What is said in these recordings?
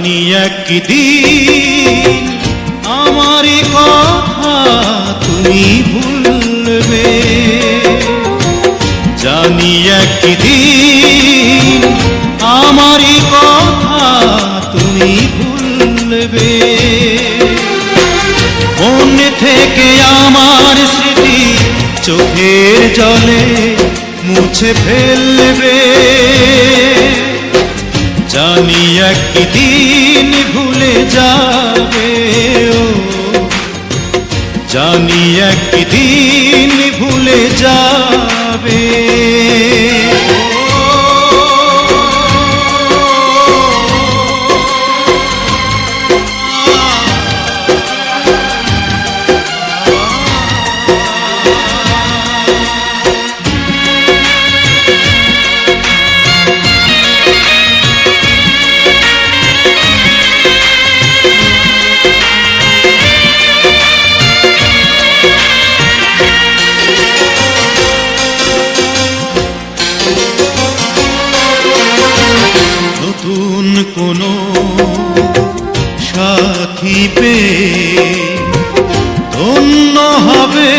জানি একদিন আমারই কথা তুমি ভুলবে। জানি একদিন আমারই কথা তুমি ভুলবে। মন থেকে আমার স্মৃতি চোখের জলে মুছে ফেলবে। জানি একদিন ভুলে যাবে ও। জানি একদিন ভুলে যাবে। সাথী পেয়ে ধন্য হবে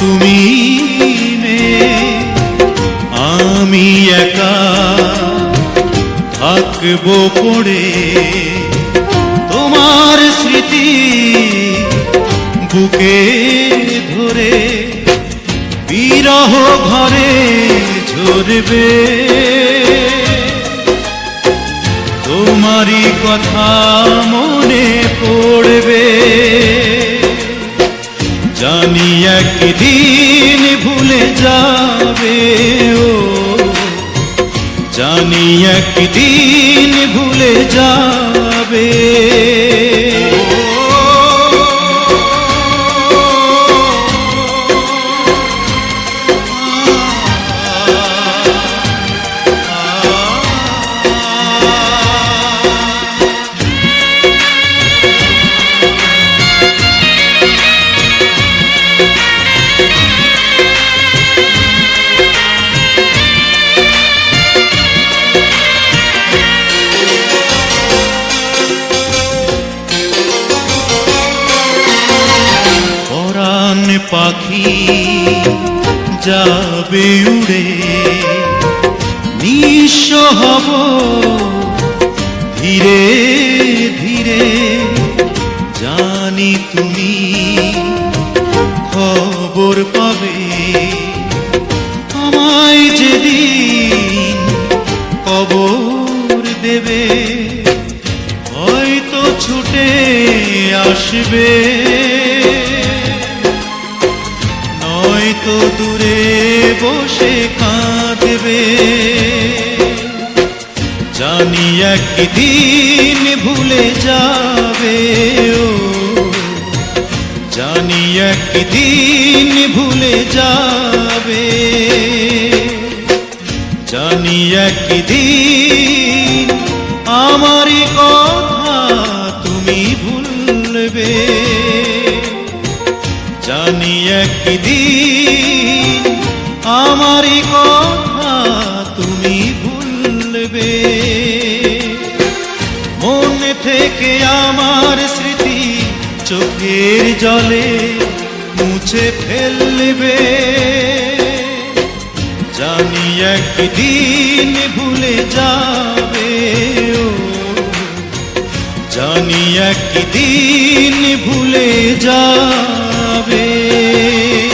তুমি আমি একা থাকব পড়ে, তোমার স্মৃতি বুকে ধরে, বিরহ ঘরে ঝরবে। তোমারই কথা মনে পড়বে। জানি একদিন ভুলে যাবে ও। জানি একদিন ভুলে যাবে। পাখি যাবে উড়ে নিঃস্ব হব ধীরে ধীরে। জানি তুমি খবর পাবে, আমায় যেদিন কবর দেবে, হয়তো ছুটে আসবে। দূরে বসে কাঁদবে। জানি একদিন ভুলে যাবে ও। জানি একদিন ভুলে যাবে। জানি একদিন আমারই কথা তুমি ভুলবে। জানি একদিন আমারই কথা তুমি ভুলবে। মন থেকে আমার স্মৃতি চোখের জলে মুছে ফেলবে। জানি একদিন ভুলে যাবে ও। জানি একদিন ভুলে যাবে। হবে